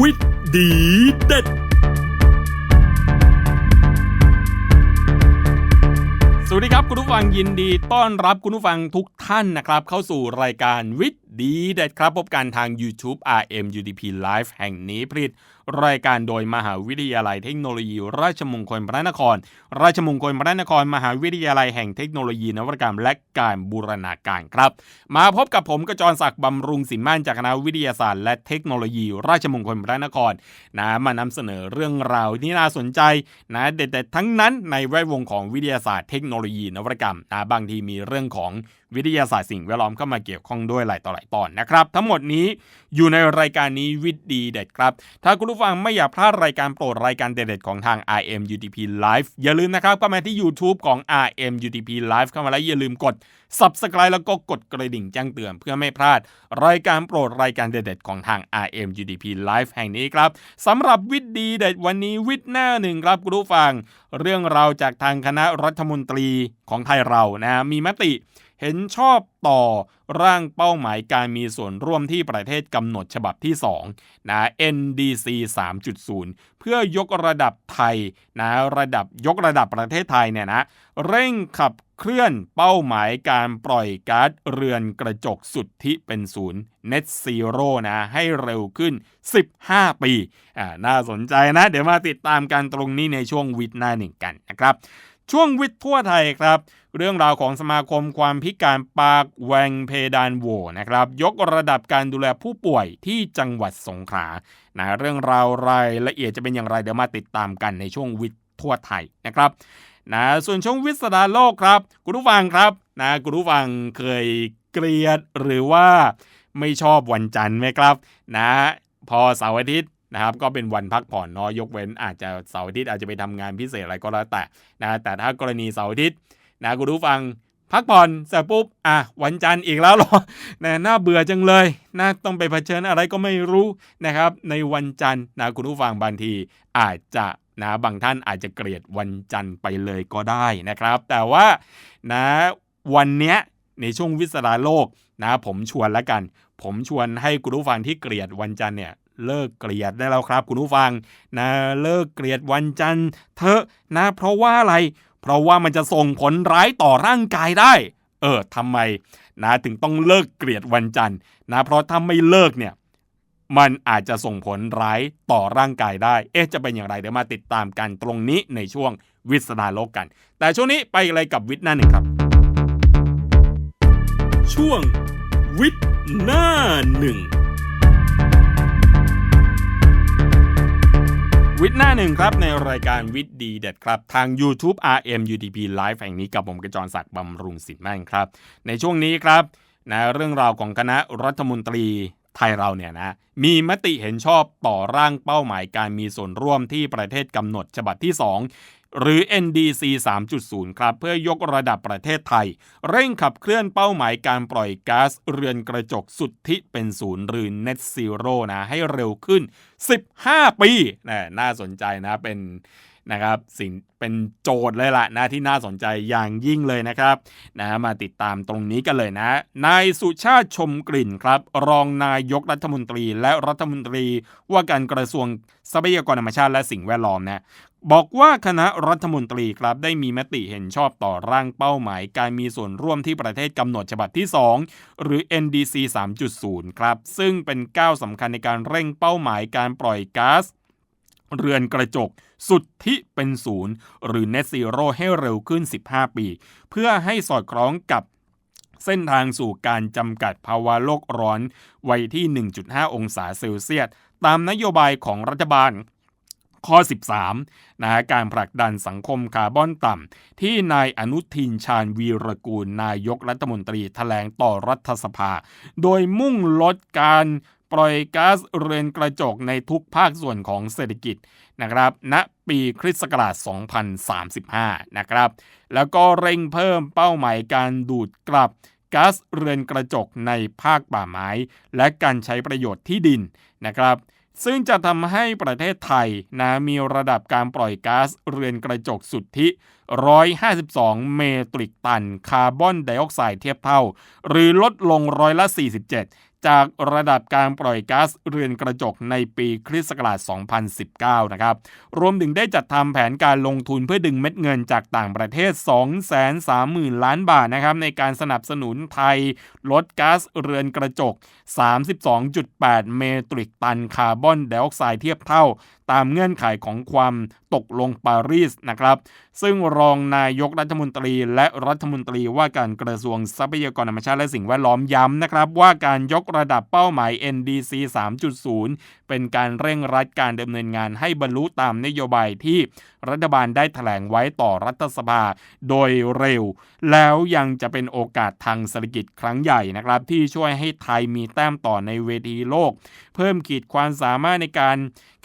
วิทย์ดีเด็ด สวัสดีครับคุณผู้ฟังยินดี ต้อนรับคุณผู้ฟังทุกท่านนะครับ เข้าสู่รายการวิทย์ดีเด็ดครับ พบกันทาง YouTube RM UDP Live แห่งนี้ผลิต รายการโดยมหาวิทยาลัยเทคโนโลยี ราชมงคลพระนคร ราชมงคลพระนคร มหาวิทยาลัยแห่งเทคโนโลยีนวัตกรรมและการบูรณาการครับ มาพบกับผมกระจรศักดิ์บำรุงสินมั่นจากคณะวิทยาศาสตร์ และเทคโนโลยี ราชมงคลพระนครนะมานำเสนอเรื่องราวที่น่าสนใจนะเด็ดๆทั้งนั้นในแวดวงของวิทยาศาสตร์เทคโนโลยีนวัตกรรมนะบางทีมีเรื่องของวิทยาศาสตร์สิ่งแวดล้อมเข้ามาเกี่ยวข้องด้วยหลายต่อหลายตอนนะครับ ทั้งหมดนี้อยู่ในรายการนี้วิทย์ดีเด็ดครับ ถ้าคุณผู้ฟังไม่อยากพลาดรายการโปรดรายการเด็ดๆของทาง RM UTP Live อย่าลืมนะครับเข้ามาที่ YouTube ของ RM UTP Live เข้ามาแล้วอย่าลืมกด Subscribe แล้วก็กดกระดิ่งแจ้งเตือนเพื่อไม่พลาด รายการโปรดรายการเด็ดๆของทาง RM UTP Live แห่งนี้ครับสำหรับวิดีเด็ดวันนี้วิทย์หน้าหนึ่งครับคุณผู้ฟัง เรื่องราวจากทางคณะรัฐมนตรีของไทยเรานะมีมติ เห็นชอบต่อร่างเป้าหมายการมีส่วนร่วมที่ประเทศกำหนดฉบับที่2นะ NDC 3.0 เพื่อยกระดับไทยนะระดับยกระดับประเทศไทยเนี่ยนะเร่งขับเคลื่อนเป้าหมายการปล่อยก๊าซเรือนกระจกสุทธิเป็นศูนย์ Net Zero นะให้เร็วขึ้น 15 ปีอ่าน่าสนใจนะ เดี๋ยวมาติดตามกันตรงนี้ในช่วงวิทย์หน้าหนึ่งกันนะครับ ช่วงวิทย์ทั่วไทยครับ เรื่องราวของสมาคมความพิการปากแหวงเพดานโวนะครับ ยกระดับการดูแลผู้ป่วยที่จังหวัดสงขลานะเรื่องราวรายละเอียดจะเป็นอย่างไรเดี๋ยวมาติดตามกันในช่วงวิทย์ทั่วไทยนะครับนะส่วนช่วงวิสดาโลกครับคุณผู้ฟังครับนะคุณผู้ฟังเคยเกลียดหรือว่าไม่ชอบวันจันทร์ไหมครับ นะ พอเสาร์อาทิตย์นะครับ ก็เป็นวันพักผ่อนเนาะยกเว้นอาจจะเสาร์อาทิตย์อาจจะไปทำงานพิเศษอะไรก็แล้วแต่นะแต่ถ้ากรณีเสาร์อาทิตย์ นะคุณผู้ฟังพักผ่อนเสร็จปุ๊บอะวันจันทร์อีกแล้วหรอนะน่าเบื่อจังเลยนะต้องไปเผชิญอะไรก็ไม่รู้นะครับ ในวันจันทร์นะคุณผู้ฟังบางทีอาจจะนะบางท่านอาจจะเกลียดวันจันทร์ไปเลยก็ได้นะครับ แต่ว่านะวันเนี้ยในช่วงวิสาโลกนะผมชวนแล้วกัน ผมชวนให้คุณผู้ฟังที่เกลียดวันจันทร์เนี่ยเลิกเกลียดได้แล้วครับ คุณผู้ฟังนะเลิกเกลียดวันจันทร์เถอะนะเพราะว่าอะไร เพราะว่ามันจะส่งผลร้ายต่อร่างกายได้ เออทำไมนะถึงต้องเลิกเกลียดวันจันทร์นะเพราะถ้าไม่เลิกเนี่ยมันอาจจะส่งผลร้ายต่อร่างกายได้ เอ๊ะ จะเป็นอย่างไร เดี๋ยวมาติดตามกันตรงนี้ในช่วงวิสนาโลกกัน แต่ช่วงนี้ไปอะไรกับวิทย์หน้าหนึ่งครับ ช่วงวิทย์หน้าหนึ่ง วิทย์หน้าหนึ่งครับในรายการวิทย์ดีเด็ดครับ ทาง YouTube RM UTP Live แห่งนี้กับผมกระจรศักดิ์บำรุงสินแม่งครับ ในช่วงนี้ครับนะเรื่องราวของคณะรัฐมนตรีไทยเราเนี่ยนะมีมติเห็นชอบต่อร่างเป้าหมายการมีส่วนร่วมที่ประเทศกำหนดฉบับที่ 2 หรือ NDC 3.0 ครับ เพื่อยกระดับประเทศไทย เร่งขับเคลื่อนเป้าหมายการปล่อยก๊าซเรือนกระจกสุทธิเป็นศูนย์หรือ Net Zero นะ ให้เร็วขึ้น 15 ปีนะน่าสนใจนะเป็น นะครับสิ่งเป็นโจทย์เลยล่ะนะที่น่าสนใจอย่างยิ่งเลยนะครับนะมาติดตามตรงนี้กันเลยนะ นายสุชาติชมกลิ่นครับ รองนายกรัฐมนตรี และรัฐมนตรีว่าการกระทรวงทรัพยากรธรรมชาติและสิ่งแวดล้อมนะบอกว่าคณะรัฐมนตรีครับได้มีมติเห็นชอบต่อร่างเป้าหมาย การมีส่วนร่วมที่ประเทศกำหนดฉบับที่ 2 หรือ NDC 3.0 ครับ ซึ่งเป็นก้าวสำคัญในการเร่งเป้าหมายการปล่อยก๊าซ เรือนกระจก สุดที่เป็นศูนย์หรือ Net Zero ให้เร็วขึ้น 15 ปี เพื่อให้สอดคล้องกับเส้นทางสู่การจำกัดภาวะโลกร้อนไว้ที่ 1.5 องศาเซลเซียส ตามนโยบายของรัฐบาลข้อ 13นะการผลักดันสังคมคาร์บอนต่ำ ที่นายอนุทินชาญวีรกูล นายกรัฐมนตรีแถลงต่อรัฐสภา โดยมุ่งลดการ ปล่อยก๊าซเรือนกระจกในทุกภาคส่วนของเศรษฐกิจนะครับณปีคริสต์ศักราช 2035 นะครับ แล้วก็เร่งเพิ่มเป้าหมายการดูดกลับก๊าซเรือนกระจกในภาคป่าไม้ และการใช้ประโยชน์ที่ดินนะครับ ซึ่งจะทำให้ประเทศไทยนะมีระดับการปล่อยก๊าซเรือนกระจกสุทธิ 152 เมตริกตันคาร์บอนไดออกไซด์เทียบเท่า หรือลดลงร้อยละ 47 จากระดับการปล่อยก๊าซเรือนกระจกในปีคริสต์ศักราช 2019 นะครับ รวมถึงได้จัดทำแผนการลงทุนเพื่อดึงเม็ดเงินจากต่างประเทศ 230,000 ล้านบาทนะครับในการสนับสนุนไทยลดก๊าซเรือนกระจก 32.8 เมตริกตันคาร์บอนไดออกไซด์เทียบเท่าตามเงื่อนไขของความตกลงปารีสนะครับ ซึ่งรองนายกรัฐมนตรีและรัฐมนตรีว่าการกระทรวงทรัพยากรธรรมชาติและสิ่งแวดล้อมย้ำนะครับ ว่าการยกระดับเป้าหมาย NDC 3.0 เป็นการเร่งรัดการดำเนินงานให้บรรลุตามนโยบายที่รัฐบาลได้ถแถลงไว้ต่อรัฐสภาโดยเร็ว แล้วยังจะเป็นโอกาสทางเศรษฐกิจครั้งใหญ่นะครับ ที่ช่วยให้ไทยมีแต้มต่อในเวทีโลก เพิ่มขีดความสามารถในการ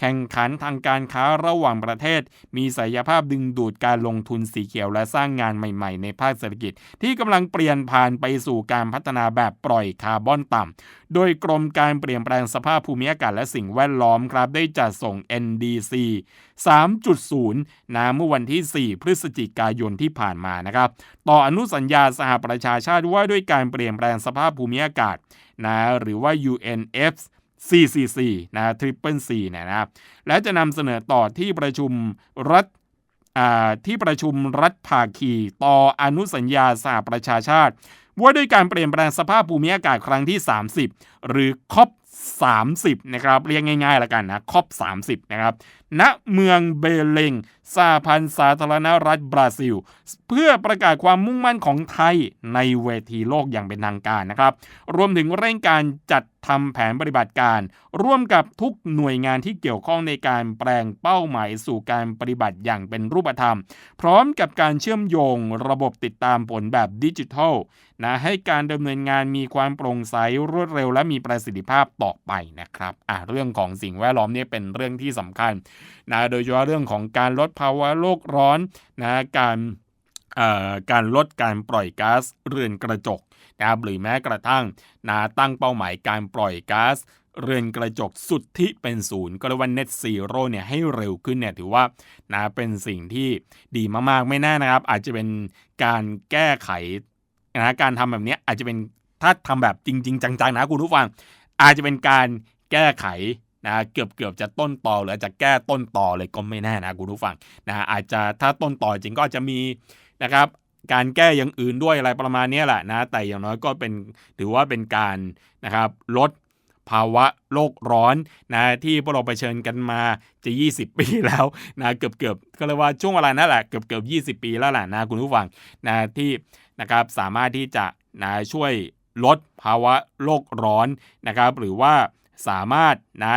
แข่งขันทางการค้าระหว่างประเทศ มีศักยภาพดึงดูดการลงทุนสีเขียวและสร้างงานใหม่ๆ ในภาคเศรษฐกิจ ที่กำลังเปลี่ยนผ่านไปสู่การพัฒนาแบบปล่อยคาร์บอนต่ำ โดยกรมการเปลี่ยนแปลงสภาพภูมิอากาศและสิ่งแวดล้อมครับได้จัดส่ง NDC 3.0 นะเมื่อวันที่ 4 พฤศจิกายนที่ผ่านมานะครับ ต่ออนุสัญญาสหประชาชาติว่าด้วยการเปลี่ยนแปลงสภาพภูมิอากาศนะหรือว่า UNFs 444นะทริปเปิลซีเนี่ยนะและจะนำเสนอต่อที่ประชุมรัฐที่ประชุมรัฐภาคีต่ออนุสัญญาสหประชาชาติว่าด้วยการเปลี่ยนแปลงสภาพภูมิอากาศครั้งที่ 30 หรือคอป30 นะครับ เรียกง่ายๆแล้วกันนะคอป30 นะครับณนะเมืองเบเลงสหพันธ์สาธารณรัฐบราซิล เพื่อประกาศความมุ่งมั่นของไทยในเวทีโลกอย่างเป็นทางการนะครับ รวมถึงเร่งการจัดทำแผนปฏิบัติการ ร่วมกับทุกหน่วยงานที่เกี่ยวข้องในการแปลงเป้าหมายสู่การปฏิบัติอย่างเป็นรูปธรรม พร้อมกับการเชื่อมโยงระบบติดตามผลแบบดิจิทัลนะให้การดำเนินงานมีความโปร่งใสรวดเร็วและมีประสิทธิภาพต่อไปนะครับอะเรื่องของสิ่งแวดล้อมนี่เป็นเรื่องที่สำคัญ นะโดยเฉพาะเรื่องของการลดภาวะโลกร้อนนะการการลดการปล่อยก๊าซเรือนกระจกนะครับหรือแม้กระทั่งนะตั้งเป้าหมายการปล่อยก๊าซเรือนกระจกสุดที่เป็นศูนย์ก็เรียกว่า net zero เนี่ยให้เร็วขึ้นเนี่ยถือว่านะเป็นสิ่งที่ดีมากๆไม่แน่นะครับ อาจจะเป็นการแก้ไขนะการทำแบบนี้อาจจะเป็นถ้าทำแบบจริง ๆ จังๆนะคุณผู้ฟัง อาจจะเป็นการแก้ไข นะเกือบเกือบจะต้นต่อหรือจะแก้ต้นต่อเลยก็ไม่แน่นะคุณผู้ฟังนะอาจจะถ้าต้นต่อจริงก็จะมีนะครับการแก้อย่างอื่นด้วยอะไรประมาณนี้แหละนะแต่อย่างน้อยก็เป็นถือว่าเป็นการนะครับลดภาวะโลกร้อนนะที่พวกเราไปเชิญกันมาจะ 20 ปีแล้วนะเกือบเกือบก็เรียกว่าช่วงเวลานั่นแหละเกือบเกือบ20 ปีแล้วแหละนะคุณผู้ฟังนะที่นะครับสามารถที่จะนะช่วยลดภาวะโลกร้อนนะครับ หรือว่า สามารถนะ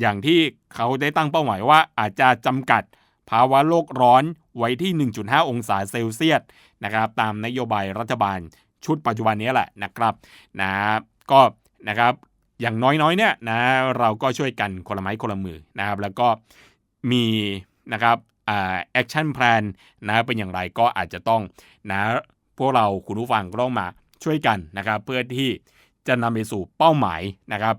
อย่างที่เขาได้ตั้งเป้าหมายว่าอาจจะจำกัดภาวะโลกร้อนไว้ที่ 1.5 องศาเซลเซียสนะครับตามนโยบายรัฐบาลชุดปัจจุบันนี้แหละนะครับนะก็นะครับอย่างน้อยๆเนี่ยนะเราก็ช่วยกันคนละไม้คนละมือนะครับแล้วก็มีนะครับอ่าแอคชั่นแพลนนะเป็นอย่างไรก็อาจจะต้องนะพวกเราคุณผู้ฟังก็ต้องมาช่วยกันนะครับเพื่อที่จะนำไปสู่เป้าหมายนะครับ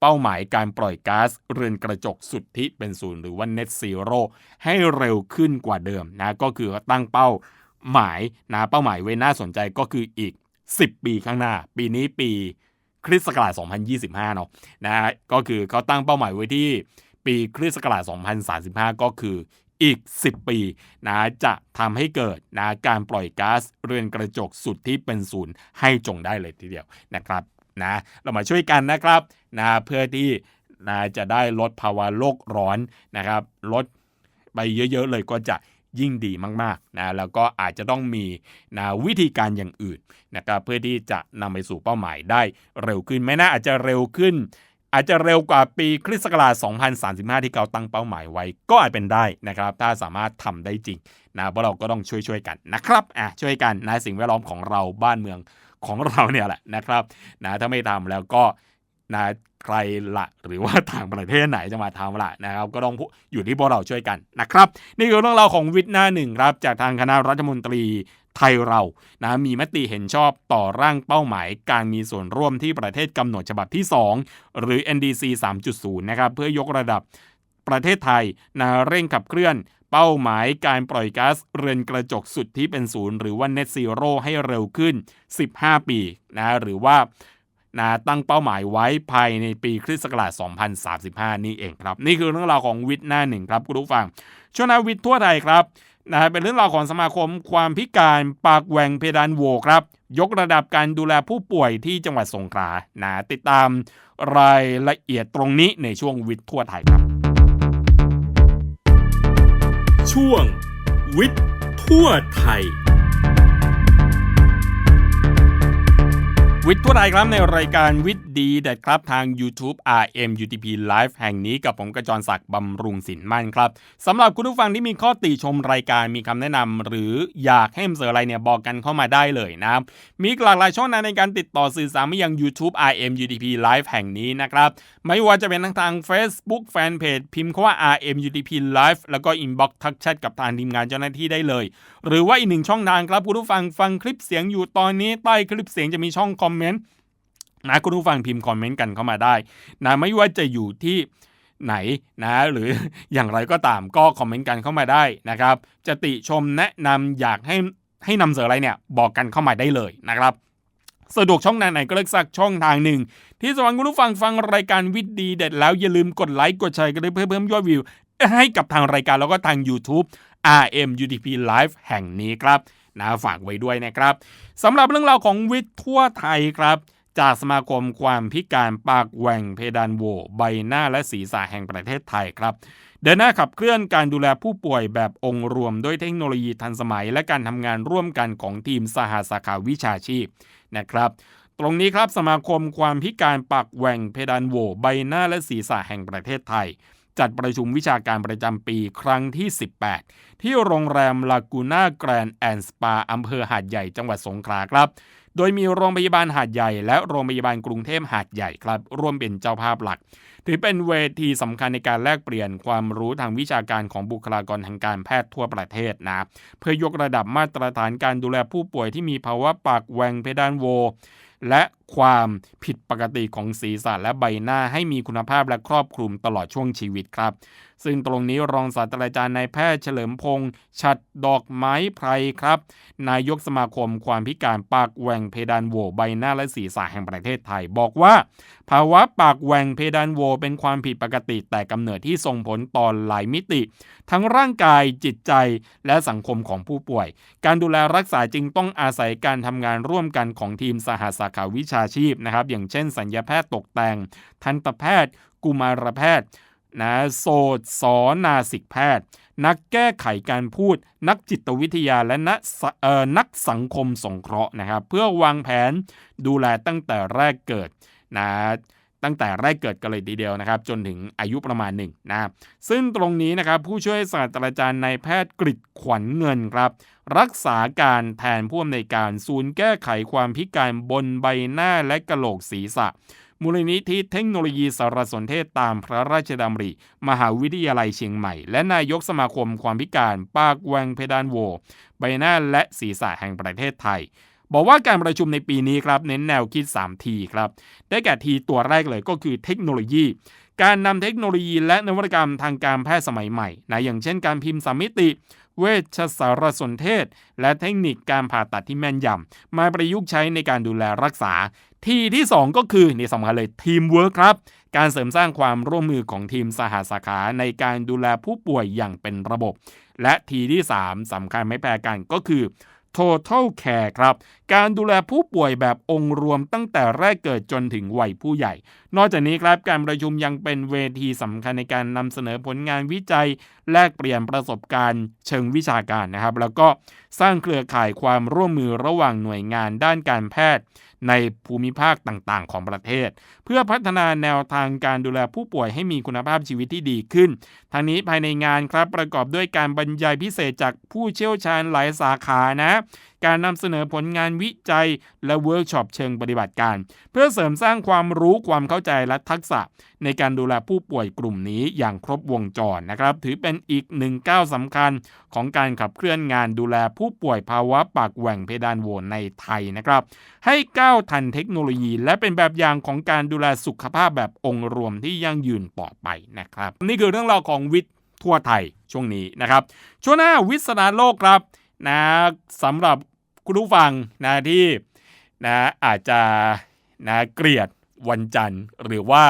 เป้าหมายการปล่อยก๊าซเรือนกระจกสุดที่เป็นศูนย์หรือว่า net zero ให้เร็วขึ้นกว่าเดิมนะก็คือตั้งเป้าหมายนะเป้าหมายไว้น่าสนใจก็คืออีก 10 ปีข้างหน้า ปีนี้ปีคริสต์ศักราช2025 เนาะนะก็คือเขาตั้งเป้าหมายไว้ที่ปีคริสต์ศักราช2035 ก็คืออีก 10 ปีนะจะทำให้เกิดนะการปล่อยก๊าซเรือนกระจกสุดที่เป็นศูนย์ให้จงได้เลยทีเดียวนะครับ นะเรามาช่วยกันนะครับนะเพื่อที่นะจะได้ลดภาวะโลกร้อนนะครับ ลดไปเยอะๆเลยก็จะยิ่งดีมากๆนะแล้วก็อาจจะต้องมีนะวิธีการอย่างอื่นนะครับเพื่อที่จะนำไปสู่เป้าหมายได้เร็วขึ้นไม่น่าอาจจะเร็วขึ้น อาจจะเร็วกว่าปีคริสต์ศักราช2035 ที่เขาตั้งเป้าหมายไว้ ก็อาจเป็นได้นะครับ ถ้าสามารถทำได้จริงนะเพราะเราก็ต้องช่วยๆกันนะครับอะช่วยกันนะสิ่งแวดล้อมของเราบ้านเมือง ของเราเนี่ยแหละนะครับนะถ้าไม่ทำแล้วก็นะใครละหรือว่าต่างประเทศไหนจะมาทำละนะครับ ก็ต้องอยู่ที่พวกเราช่วยกันนะครับ นี่คือเรื่องราวของวิทย์หน้าหนึ่งครับ จากทางคณะรัฐมนตรีไทยเรานะมีมติเห็นชอบต่อร่างเป้าหมาย การมีส่วนร่วมที่ประเทศกำหนดฉบับที่ 2 หรือ NDC 3.0 นะครับ เพื่อยกระดับประเทศไทยนะเร่งขับเคลื่อน เป้าหมายการปล่อยก๊าซเรือนกระจกสุดที่เป็นศูนย์หรือว่า net zero ให้เร็วขึ้น 15 ปีนะหรือว่านะตั้งเป้าหมายไว้ภายในปีคริสต์ศักราช 2035 นี่เองครับ นี่คือเรื่องราวของวิทย์หน้าหนึ่งครับคุณผู้ฟัง ช่วงนาวิทย์ทั่วไทยครับนะเป็นเรื่องราวของสมาคมความพิการปากแหว่งเพดานโวครับ ยกระดับการดูแลผู้ป่วยที่จังหวัดสงขลานะติดตามรายละเอียดตรงนี้ในช่วงวิทย์ทั่วไทยครับ ช่วง วิทย์ทั่วไทย วิทย์ทั่วไทยครับในรายการวิทย์ดีเด็ดครับทาง YouTube RM UTP Live แห่งนี้กับผมกระจรศักดิ์บำรุงสินมั่นครับสำหรับคุณผู้ฟังที่มีข้อติชมรายการมีคำแนะนำหรืออยากให้เสนออะไรเนี่ยบอกกันเข้ามาได้เลยนะครับมีหลากหลายช่องทางในการติดต่อสื่อสารมายัง YouTube RM UTP Live แห่งนี้นะครับไม่ว่าจะเป็นทั้งทาง Facebook Fanpage พิมพ์คำว่า RM UTP Live แล้วก็ Inbox ทักแชทกับทางทีมงานเจ้าหน้าที่ได้เลย หรือว่าอีกหนึ่งช่องทางครับคุณผู้ฟังฟังคลิปเสียงอยู่ตอนนี้ใต้คลิปเสียงจะมีช่องคอมเมนต์นะคุณผู้ฟังพิมพ์คอมเมนต์กันเข้ามาได้นะไม่ว่าจะอยู่ที่ไหนนะหรืออย่างไรก็ตามก็คอมเมนต์กันเข้ามาได้นะครับ จะติชมแนะนำอยากให้ให้นำเสนออะไรเนี่ยบอกกันเข้ามาได้เลยนะครับ สะดวกช่องทางไหนก็เลือกสักช่องทางหนึ่ง ที่สำหรับคุณผู้ฟังฟังรายการวิทย์ดีเด็ดแล้วอย่าลืมกดไลค์กดแชร์กันด้วยเพื่อเพิ่มยอดวิว ให้กับทางรายการแล้วก็ทาง YouTube RM UTP Live แห่งนี้ครับ นะฝากไว้ด้วยนะครับสำหรับเรื่องราวของวิทย์ทั่วไทยครับจากสมาคมความพิการปากแหว่งเพดานโหวใบหน้าและศีรษะแห่งประเทศไทยครับ เดินหน้าขับเคลื่อนการดูแลผู้ป่วยแบบองค์รวมด้วยเทคโนโลยีทันสมัย และการทำงานร่วมกันของทีมสหสาขาวิชาชีพนะครับตรงนี้ครับสมาคมความพิการปากแหว่งเพดานโหวใบหน้าและศีรษะแห่งประเทศไทย จัดประชุมวิชาการประจำปีครั้งที่ 18 ที่โรงแรมลากูน่าแกรนด์แอนด์สปาอำเภอหาดใหญ่จังหวัดสงขลาครับ โดยมีโรงพยาบาลหาดใหญ่ และโรงพยาบาลกรุงเทพหาดใหญ่ครับ ร่วมเป็นเจ้าภาพหลัก ถือเป็นเวทีสำคัญในการแลกเปลี่ยนความรู้ทางวิชาการของบุคลากรทางการแพทย์ทั่วประเทศนะ เพื่อยกระดับมาตรฐานการดูแลผู้ป่วยที่มีภาวะปากแหว่งเพดานโวและ ความผิดปกติของศีรษะและใบหน้าให้มีคุณภาพและครอบคลุมตลอดช่วงชีวิตครับ ซึ่งตรงนี้รองศาสตราจารย์นายแพทย์เฉลิมพงษ์ฉัดดอกไม้ไพรครับ นายกสมาคมความพิการปากแหว่งเพดานโหวใบหน้าและศีรษะแห่งประเทศไทย บอกว่า ภาวะปากแหว่งเพดานโหวเป็นความผิดปกติแต่กำเนิดที่ส่งผลต่อหลายมิติ ทั้งร่างกายจิตใจและสังคมของผู้ป่วย การดูแลรักษาจึงต้องอาศัยการทำงานร่วมกันของทีมสหสาขาวิชาาชีพนะครับ อย่างเช่น สัญญาแพทย์ตกแต่ง ทันตแพทย์ กุมารแพทย์นะโสตสอนาสิกแพทย์ นักแก้ไขการพูด นักจิตวิทยาและนักนักสังคมสงเคราะห์นะครับ เพื่อวางแผนดูแลตั้งแต่แรกเกิดนะ ตั้งแต่แรกเกิดกันเลยทีเดียวนะครับ จนถึงอายุประมาณหนึ่งนะครับซึ่งตรงนี้นะครับผู้ช่วยศาสตราจารย์นายแพทย์กริดขวัญเงินครับ รักษาการแทนผู้อำนวยการศูนย์แก้ไขความพิการบนใบหน้าและกะโหลกศีรษะ มูลนิธิเทคโนโลยีสารสนเทศตามพระราชดำริ มหาวิทยาลัยเชียงใหม่ และนายกสมาคมความพิการ ปากแหวงเพดานโว ใบหน้าและศีรษะแห่งประเทศไทย บอกว่าการประชุมในปีนี้ครับเน้นแนวคิด3ทีครับได้แก่ทีตัวแรกเลยก็คือเทคโนโลยี การนำเทคโนโลยีและนวัตกรรมทางการแพทย์สมัยใหม่นะอย่างเช่นการพิมพ์สามมิติ เวชสารสนเทศ และเทคนิคการผ่าตัดที่แม่นยำมาประยุกต์ใช้ในการดูแลรักษาทีที่ 2 ก็คือนี่สำคัญเลยทีมเวิร์คครับ การเสริมสร้างความร่วมมือของทีมสหสาขาในการดูแลผู้ป่วยอย่างเป็นระบบ และทีที่ 3สำคัญไม่แพ้กันก็คือ total care ครับ การดูแลผู้ป่วยแบบองค์รวมตั้งแต่แรกเกิดจนถึงวัยผู้ใหญ่ นอกจากนี้ครับการประชุมยังเป็นเวทีสำคัญในการนำเสนอผลงานวิจัย แลกเปลี่ยนประสบการณ์เชิงวิชาการนะครับ แล้วก็สร้างเครือข่ายความร่วมมือระหว่างหน่วยงานด้านการแพทย์ ในภูมิภาคต่างๆ ของประเทศ เพื่อพัฒนาแนวทางการดูแลผู้ป่วยให้มีคุณภาพชีวิตที่ดีขึ้น ทางนี้ภายในงานครับประกอบด้วยการบรรยายพิเศษจากผู้เชี่ยวชาญหลายสาขานะ การนำเสนอผลงานวิจัย และเวิร์กช็อปเชิงปฏิบัติการ เพื่อเสริมสร้างความรู้ความเข้าใจและทักษะ ในการดูแลผู้ป่วยกลุ่มนี้อย่างครบวงจรนะครับ ถือเป็นอีกหนึ่งก้าวสำคัญของการขับเคลื่อนงานดูแลผู้ป่วยภาวะปากแหว่งเพดานโหวในไทยนะครับ ให้ก้าวทันเทคโนโลยี และเป็นแบบอย่างของการดูแลสุขภาพแบบองค์รวมที่ยั่งยืนต่อไปนะครับ นี่คือเรื่องราวของวิทย์ทั่วไทยช่วงนี้นะครับช่วงหน้าวิศนาโลกครับ นะสำหรับคุณผู้ฟังนะที่นะอาจจะนะเกลียดวันจันทร์หรือว่า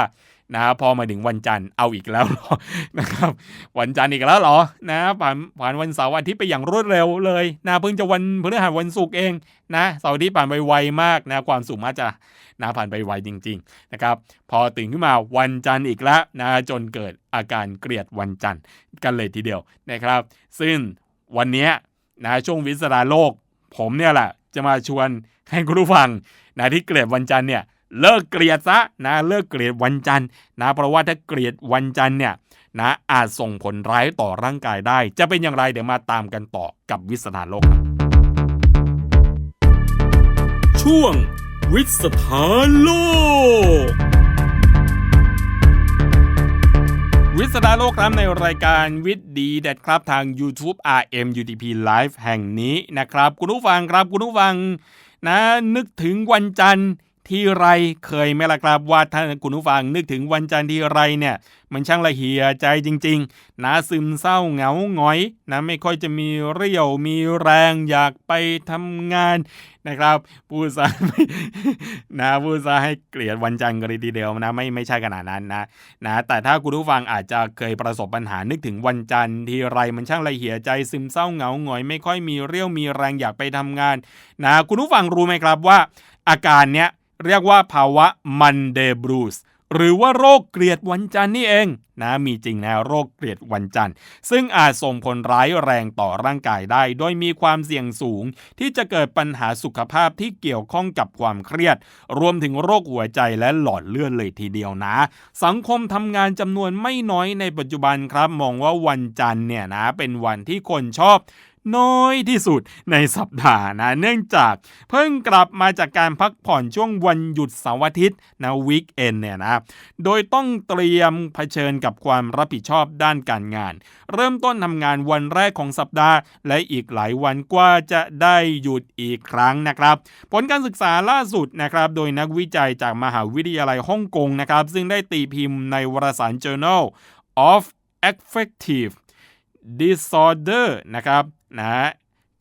นะพอมาถึงวันจันทร์เอาอีกแล้วหรอนะครับวันจันทร์อีกแล้วเหรอนะผ่านผ่านวันเสาร์อาทิตย์ไปอย่างรวดเร็วเลยนะเพิ่งจะวันพฤหัสวันศุกร์เองนะเสาร์อาทิตย์ผ่านไปไวมากนะความสุขมากจะนะผ่านไปไวจริงๆนะครับพอตื่นขึ้นมาวันจันทร์อีกแล้วนะจนเกิดอาการเกลียดวันจันทร์กันเลยทีเดียวนะครับ ซึ่งวันนี้ นะช่วงวิสาโลก ผมเนี่ยแหละจะมาชวนให้คุณผู้ฟังนะที่เกลียดวันจันทร์เนี่ยเลิกเกลียดซะนะเลิกเกลียดวันจันทร์นะเพราะว่าถ้าเกลียดวันจันทร์เนี่ยนะอาจส่งผลร้ายต่อร่างกายได้ จะเป็นอย่างไรเดี๋ยวมาตามกันต่อกับวิสาโลก ช่วงวิสถานโลก วิสดาโลกครับในรายการวิทย์ดีเด็ดครับทาง YouTube RM UTP Live แห่งนี้นะครับ คุณผู้ฟังครับคุณผู้ฟังนะนึกถึงวันจันทร์ ที่ไรเคยไหมล่ะครับว่าท่านคุณผู้ฟังนึกถึงวันจันทร์ที่ไรเนี่ย มันช่างละเหียใจจริงๆนะซึมเศร้าเหงาหงอยนะไม่ค่อยจะมีเรี่ยวมีแรงอยากไปทำงานนะครับผู้ซะนะผู้ซะให้เกลียดวันจันทร์กันเลยทีเดียวนะไม่ไม่ใช่ขนาดนั้นนะนะแต่ถ้าคุณผู้ฟังอาจจะเคยประสบปัญหานึกถึงวันจันทร์ทีไรมันช่างละเหียใจซึมเศร้าเหงาหงอย ไม่ค่อยมีเรี่ยวมีแรงอยากไปทำงานนะคุณผู้ฟังรู้ไหมครับว่า อาการเนี้ย เรียกว่าภาวะมันเดบรูซหรือว่าโรคเกลียดวันจันทร์นี่เองนะมีจริงนะโรคเกลียดวันจันทร์ ซึ่งอาจส่งผลร้ายแรงต่อร่างกายได้ โดยมีความเสี่ยงสูง ที่จะเกิดปัญหาสุขภาพที่เกี่ยวข้องกับความเครียด รวมถึงโรคหัวใจและหลอดเลือดเลยทีเดียวนะ สังคมทำงานจำนวนไม่น้อยในปัจจุบันครับ มองว่าวันจันทร์เนี่ยนะเป็นวันที่คนชอบ น้อยที่สุดในสัปดาห์นะเนื่องจากเพิ่งกลับมาจากการพักผ่อนช่วงวันหยุดเสาร์อาทิตย์นะวีคเอนเนี่ยนะโดยต้องเตรียมเผชิญกับความรับผิดชอบด้านการงาน เริ่มต้นทำงานวันแรกของสัปดาห์ และอีกหลายวันกว่าจะได้หยุดอีกครั้งนะครับ ผลการศึกษาล่าสุดนะครับโดยนักวิจัยจากมหาวิทยาลัยฮ่องกงนะครับ ซึ่งได้ตีพิมพ์ในวารสาร Journal of Affective Disorder นะครับ นะ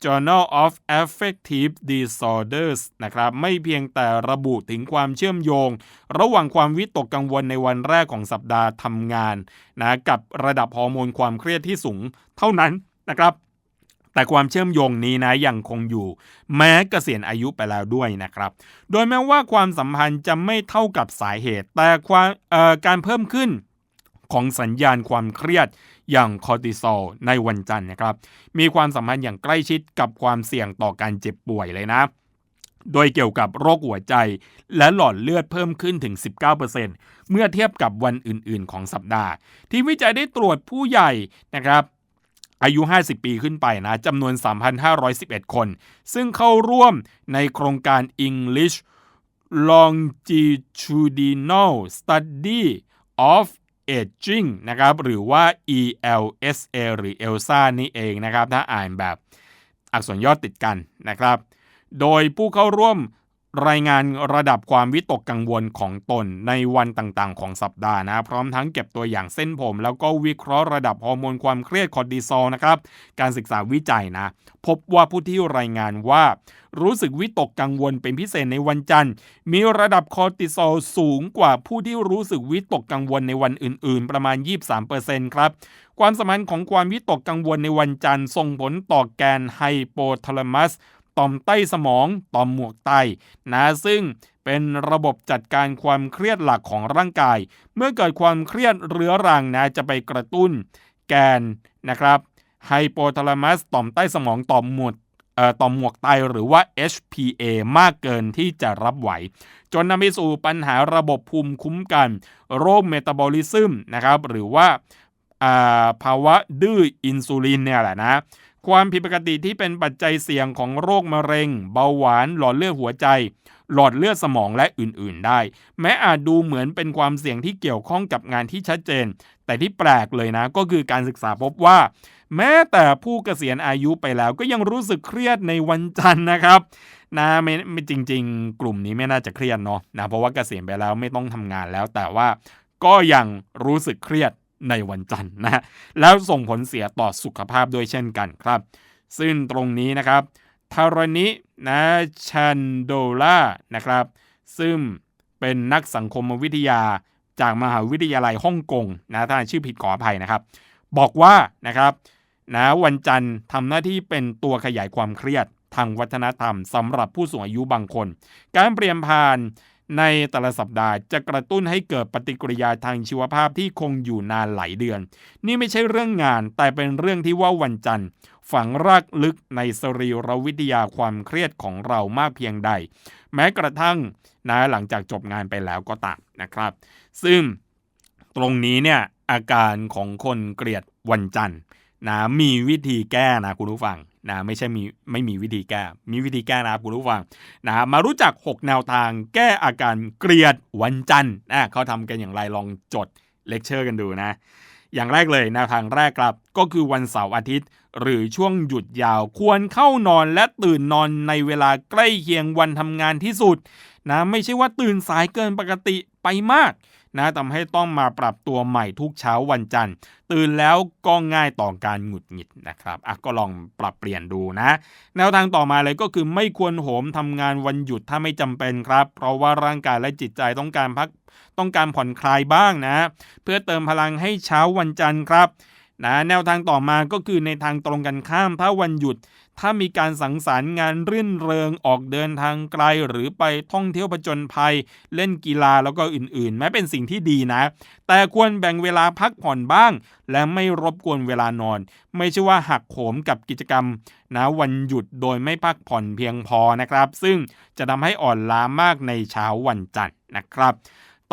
Journal of Affective Disorders นะครับไม่เพียงแต่ระบุถึงความเชื่อมโยง ระหว่างความวิตกกังวลในวันแรกของสัปดาห์ทำงานนะกับระดับฮอร์โมนความเครียดที่สูงเท่านั้นนะครับ แต่ความเชื่อมโยงนี้นะยังคงอยู่ แม้เกษียณอายุไปแล้วด้วยนะครับ โดยแม้ว่าความสัมพันธ์จะไม่เท่ากับสาเหตุ แต่ความการเพิ่มขึ้นของสัญญาณความเครียด อย่างคอร์ติซอลในวันจันทร์นะครับ มีความสัมพันธ์อย่างใกล้ชิดกับความเสี่ยงต่อการเจ็บป่วยเลยนะ โดยเกี่ยวกับโรคหัวใจ และหลอดเลือดเพิ่มขึ้นถึง 19%เมื่อเทียบกับวันอื่น ๆ ของสัปดาห์ ที่วิจัยได้ตรวจผู้ใหญ่นะครับอายุ 50 ปีขึ้นไปนะจำนวน 3,511 คน ซึ่งเข้าร่วมในโครงการ English Longitudinal Study of Aging นะครับหรือว่า ELSA หรือ ELSA นี่เองนะครับถ้าอ่านแบบอักษรย่อติดกันนะครับ โดยผู้เข้าร่วม รายงานระดับความวิตกกังวลของตนในวันต่างๆ ของสัปดาห์นะ พร้อมทั้งเก็บตัวอย่างเส้นผม แล้วก็วิเคราะห์ระดับฮอร์โมนความเครียดคอร์ติซอลนะครับ การศึกษาวิจัยนะ พบว่าผู้ที่รายงานว่า รู้สึกวิตกกังวลเป็นพิเศษในวันจันทร์ มีระดับคอร์ติซอลสูงกว่าผู้ที่รู้สึกวิตกกังวลในวันอื่น ๆ ประมาณ 23%ครับความสัมพันธ์ของความวิตกกังวลในวันจันทร์ส่งผลต่อแกนไฮโปทาลามัส ต่อมใต้สมอง ต่อมหมวกไตนะซึ่งเป็นระบบจัดการความเครียดหลักของร่างกาย เมื่อเกิดความเครียดเรื้อรังนะจะไปกระตุ้นแกนนะครับไฮโปทาลามัสต่อมใต้สมองต่อมหมวดต่อมหมวกไตหรือว่า HPA มากเกินที่จะรับไหว จนนำไปสู่ปัญหาระบบภูมิคุ้มกัน โรคเมตาบอลิซึมนะครับหรือว่าภาวะดื้ออินซูลินเนี่ยแหละนะ ความผิดปกติที่เป็นปัจจัยเสี่ยงของโรคมะเร็ง เบาหวาน หลอดเลือดหัวใจ หลอดเลือดสมองและอื่นๆ ได้ แม้อาจดูเหมือนเป็นความเสี่ยงที่เกี่ยวข้องกับงานที่ชัดเจน แต่ที่แปลกเลยนะ ก็คือการศึกษาพบว่า แม้แต่ผู้เกษียณอายุไปแล้วก็ยังรู้สึกเครียดในวันจันทร์นะครับนะไม่ไม่จริง ๆ กลุ่มนี้ไม่น่าจะเครียดเนาะนะเพราะว่าเกษียณไปแล้วไม่ต้องทำงานแล้ว แต่ว่าก็ยังรู้สึกเครียด ในวันจันทร์นะแล้วส่งผลเสียต่อสุขภาพด้วยเช่นกันครับ ซึ่งตรงนี้นะครับทารณินะชันโดล่านะครับ ซึ่งเป็นนักสังคมวิทยาจากมหาวิทยาลัยฮ่องกงนะถ้าชื่อผิดขออภัยนะครับ บอกว่านะครับนะวันจันทร์ทำหน้าที่เป็นตัวขยายความเครียดทางวัฒนธรรมสำหรับผู้สูงอายุบางคน การเปลี่ยนผ่าน ในแต่ละสัปดาห์จะกระตุ้นให้เกิดปฏิกิริยาทางชีวภาพที่คงอยู่นานหลายเดือน นี่ไม่ใช่เรื่องงานแต่เป็นเรื่องที่ว่าวันจันทร์ ฝังรากลึกในสรีรวิทยาความเครียดของเรามากเพียงใด แม้กระทั่งนะหลังจากจบงานไปแล้วก็ตามนะครับ ซึ่งตรงนี้เนี่ยอาการของคนเกลียดวันจันทร์ นะมีวิธีแก้นะคุณผู้ฟังนะไม่ใช่มีไม่มีวิธีแก้ มีวิธีแก้นะคุณผู้ฟังนะมารู้จัก 6 แนวทางแก้อาการเกลียดวันจันทร์นะเขาทำกันอย่างไรลองจดเลคเชอร์กันดูนะ อย่างแรกเลยแนวทางแรกครับ ก็คือวันเสาร์อาทิตย์ หรือช่วงหยุดยาวควรเข้านอนและตื่นนอนในเวลาใกล้เคียงวันทำงานที่สุดนะไม่ใช่ว่าตื่นสายเกินปกติไปมาก นะทำให้ต้องมาปรับตัวใหม่ทุกเช้าวันจันทร์ ตื่นแล้วก็ง่ายต่อการหงุดหงิดนะครับอะก็ลองปรับเปลี่ยนดูนะ แนวทางต่อมาเลยก็คือไม่ควรโหมทำงานวันหยุดถ้าไม่จำเป็นครับ เพราะว่าร่างกายและจิตใจต้องการพักต้องการผ่อนคลายบ้างนะ เพื่อเติมพลังให้เช้าวันจันทร์ครับนะแนวทางต่อมาก็คือในทางตรงกันข้ามถ้าวันหยุด ถ้ามีการสังสรรค์งานรื่นเริงออกเดินทางไกลหรือไปท่องเที่ยวผจญภัย เล่นกีฬาแล้วก็อื่นๆ แม้เป็นสิ่งที่ดีนะ แต่ควรแบ่งเวลาพักผ่อนบ้าง และไม่รบกวนเวลานอน ไม่ใช่ว่าหักโหมกับกิจกรรมนะวันหยุดโดยไม่พักผ่อนเพียงพอนะครับ ซึ่งจะทำให้อ่อนล้ามากในเช้าวันจันทร์นะครับ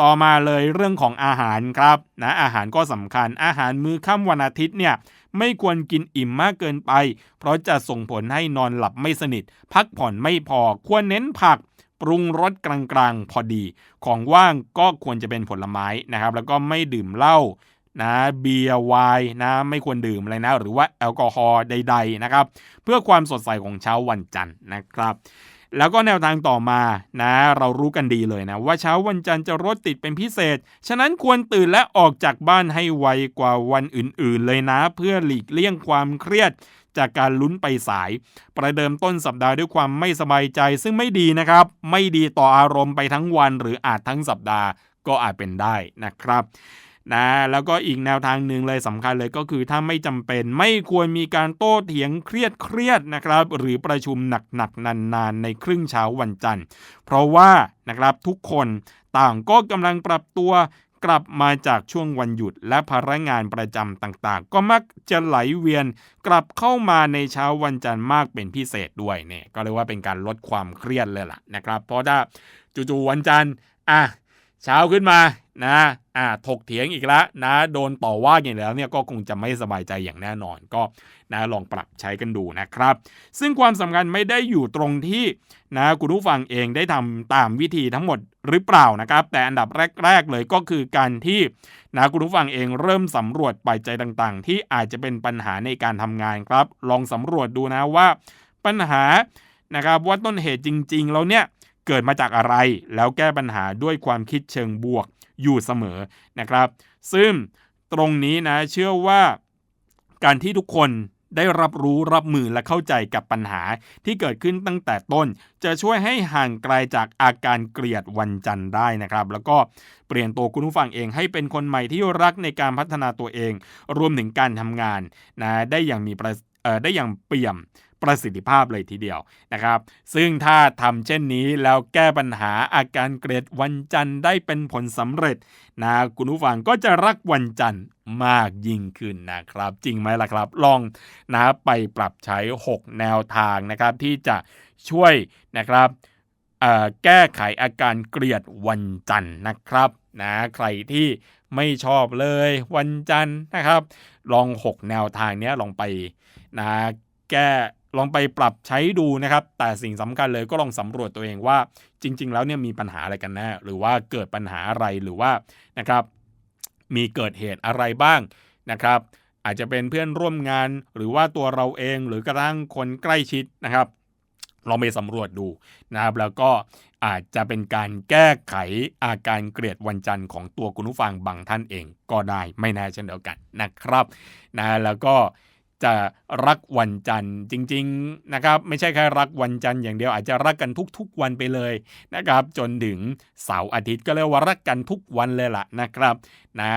ต่อมาเลยเรื่องของอาหารครับนะอาหารก็สำคัญอาหารมื้อค่ำวันอาทิตย์เนี่ย ไม่ควรกินอิ่มมากเกินไป เพราะจะส่งผลให้นอนหลับไม่สนิท พักผ่อนไม่พอควรเน้นผักปรุงรสกลางๆ พอดี ของว่างก็ควรจะเป็นผลไม้นะครับ แล้วก็ไม่ดื่มเหล้านะเบียร์ไวน์นะไม่ควรดื่มอะไรนะ หรือว่าแอลกอฮอล์ใด ๆนะครับ เพื่อความสดใสของเช้าวันจันทร์นะครับ แล้วก็แนวทางต่อมานะเรารู้กันดีเลยนะว่าเช้าวันจันทร์จะรถติดเป็นพิเศษ ฉะนั้นควรตื่นและออกจากบ้านให้ไวกว่าวันอื่นๆ เลยนะ เพื่อหลีกเลี่ยงความเครียดจากการลุ้นไปสาย ประเดิมต้นสัปดาห์ด้วยความไม่สบายใจซึ่งไม่ดีนะครับ ไม่ดีต่ออารมณ์ไปทั้งวันหรืออาจทั้งสัปดาห์ก็อาจเป็นได้นะครับ นะแล้วก็อีกแนวทางหนึ่งเลยสำคัญเลยก็คือถ้าไม่จำเป็นไม่ควรมีการโต้เถียงเครียดเครียดนะครับ หรือประชุมหนักๆนานๆ ในครึ่งเช้าวันจันทร์ เพราะว่านะครับทุกคนต่างก็กำลังปรับตัวกลับมาจากช่วงวันหยุดและภาระงานประจำต่างๆ ก็มักจะไหลเวียนกลับเข้ามาในเช้าวันจันทร์มากเป็นพิเศษด้วยเนี่ยก็เรียกว่าเป็นการลดความเครียดเลยล่ะนะครับ เพราะถ้าจู่ๆวันจันทร์อะเช้าขึ้นมา นะอ่าถกเถียงอีกแล้วนะโดนต่อว่าอย่างแล้วเนี่ยก็คงจะไม่สบายใจอย่างแน่นอนก็นะลองปรับใช้กันดูนะครับ ซึ่งความสำคัญไม่ได้อยู่ตรงที่นะคุณผู้ฟังเองได้ทำตามวิธีทั้งหมดหรือเปล่านะครับ แต่อันดับแรก ๆ เลยก็คือการที่นะคุณผู้ฟังเองเริ่มสำรวจปัจจัยต่างๆ ที่อาจจะเป็นปัญหาในการทำงานครับ ลองสำรวจดูนะว่าปัญหานะครับว่าต้นเหตุจริง ๆ แล้วเนี่ยเกิดมาจากอะไร แล้วแก้ปัญหาด้วยความคิดเชิงบวก อยู่เสมอนะครับ ซึ่งตรงนี้นะเชื่อว่าการที่ทุกคนได้รับรู้รับมือและเข้าใจกับปัญหาที่เกิดขึ้นตั้งแต่ต้น จะช่วยให้ห่างไกลจากอาการเกลียดวันจันทร์ได้นะครับ แล้วก็เปลี่ยนตัวคุณผู้ฟังเองให้เป็นคนใหม่ที่รักในการพัฒนาตัวเอง รวมถึงการทำงานนะได้อย่างมีได้อย่างเปี่ยม ประสิทธิภาพเลยทีเดียวนะครับ ซึ่งถ้าทำเช่นนี้แล้วแก้ปัญหาอาการเกลียดวันจันทร์ได้เป็นผลสำเร็จนะคุณผู้ฟังก็จะรักวันจันทร์มากยิ่งขึ้นนะครับ จริงไหมล่ะครับ ลองนะไปปรับใช้ 6 แนวทางนะครับ ที่จะช่วยนะครับแก้ไขอาการเกลียดวันจันทร์นะครับนะใครที่ไม่ชอบเลยวันจันทร์นะครับ ลอง 6 แนวทางนี้ลองไปนะแก้ ลองไปปรับใช้ดูนะครับ แต่สิ่งสำคัญเลยก็ลองสำรวจตัวเองว่าจริง ๆ แล้วเนี่ยมีปัญหาอะไรกันแน่หรือว่าเกิดปัญหาอะไรหรือว่านะครับ มีเกิดเหตุอะไรบ้างนะครับ อาจจะเป็นเพื่อนร่วมงานหรือว่าตัวเราเองหรือกระทั่งคนใกล้ชิดนะครับลองไปสำรวจดูนะครับ แล้วก็อาจจะเป็นการแก้ไขอาการเกลียดวันจันทร์ของตัวคุณผู้ฟังบางท่านเองก็ได้ไม่แน่เช่นเดียวกันนะครับนะแล้วก็ จะรักวันจันทร์จริงๆนะครับไม่ใช่แค่รักวันจันทร์อย่างเดียวอาจจะรักกันทุกๆวันไปเลยนะครับ จนถึงเสาร์อาทิตย์ก็เรียกว่ารักกันทุกวันเลยล่ะนะครับนะ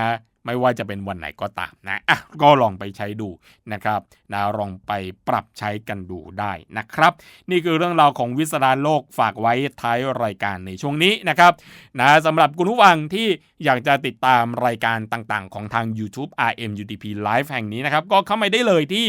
ไม่ว่าจะเป็นวันไหนก็ตามนะอะก็ลองไปใช้ดูนะครับนะลองไปปรับใช้กันดูได้นะครับ นี่คือเรื่องราวของวิสดารโลกฝากไว้ท้ายรายการในช่วงนี้นะครับนะสำหรับคุณผู้ฟังที่อยากจะติดตามรายการต่างๆ ของทาง YouTube RMUTP Live แห่งนี้นะครับ ก็เข้ามาได้เลยที่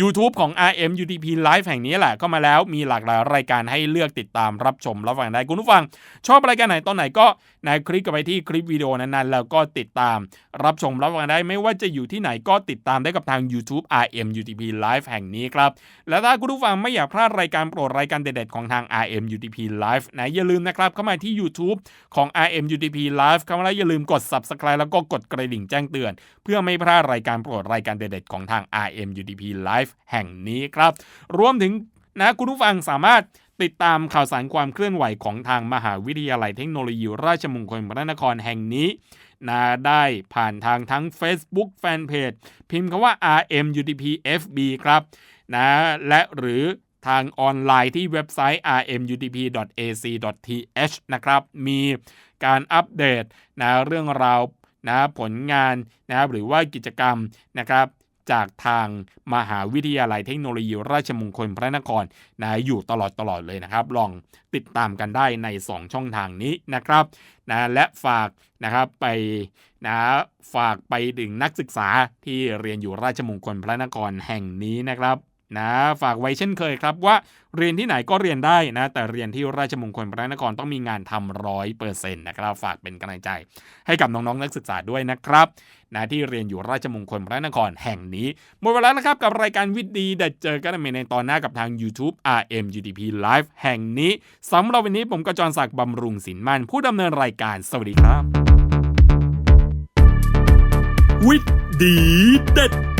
YouTube ของ RM UTP Live แห่งนี้แหละก็มาแล้วมีหลากหลายรายการให้เลือกติดตามรับชมรับฟังได้คุณผู้ฟัง ชอบรายการไหนตอนไหนก็นะคลิกกันไปที่คลิปวิดีโอนั้นๆ แล้วก็ติดตาม รับชมรับฟังได้ไม่ว่าจะอยู่ที่ไหนก็ติดตามได้กับทาง YouTube RM UTP Live แห่งนี้ครับและถ้าคุณผู้ฟังไม่อยากพลาดรายการโปรดรายการเด็ดๆของทาง RM UTP Live นะอย่าลืมนะครับเข้ามาที่ YouTube ของ RM UTP Live เข้ามาแล้วอย่าลืมกด Subscribe แล้วก็กดกระดิ่งแจ้งเตือน เพื่อไม่พลาดรายการโปรดรายการเด็ดๆของทาง RM UTP Live แห่งนี้ครับ รวมถึงนะคุณผู้ฟังสามารถติดตามข่าวสารความเคลื่อนไหวของทางมหาวิทยาลัยเทคโนโลยีราชมงคลพระนครแห่งนี้นะได้ผ่านทางทั้ง Facebook Fanpage พิมพ์คำว่า RMUTPFB ครับนะและหรือทางออนไลน์ที่เว็บไซต์ rmutp.ac.th นะครับ มีการอัปเดตนะเรื่องราวนะผลงานนะหรือว่ากิจกรรมนะครับ จากทางมหาวิทยาลัยเทคโนโลยีราชมงคลพระนครนะอยู่ตลอดตลอดเลยนะครับ ลองติดตามกันได้ใน 2 ช่องทางนี้นะครับนะและฝากนะครับไปนะฝากไปถึงนักศึกษาที่เรียนอยู่ราชมงคลพระนครแห่งนี้นะครับ นะฝากไว้เช่นเคยครับว่าเรียนที่ไหนก็เรียนได้นะ แต่เรียนที่ราชมงคลพระนครต้องมีงานทำร้อยเปอร์เซ็นต์นะครับ ฝากเป็นกำลังใจ ให้กับน้องๆนักศึกษาด้วยนะครับนะที่เรียนอยู่ราชมงคลพระนครแห่งนี้หมดเวลาแล้วนะครับกับรายการวิดีเด็ดเจอกันในตอนหน้ากับทาง YouTube RMUTP Live แห่งนี้สำหรับวันนี้ผมกระจรศักดิ์บำรุงสินมันผู้ดำเนินรายการสวัสดีครับวิดีเด็ด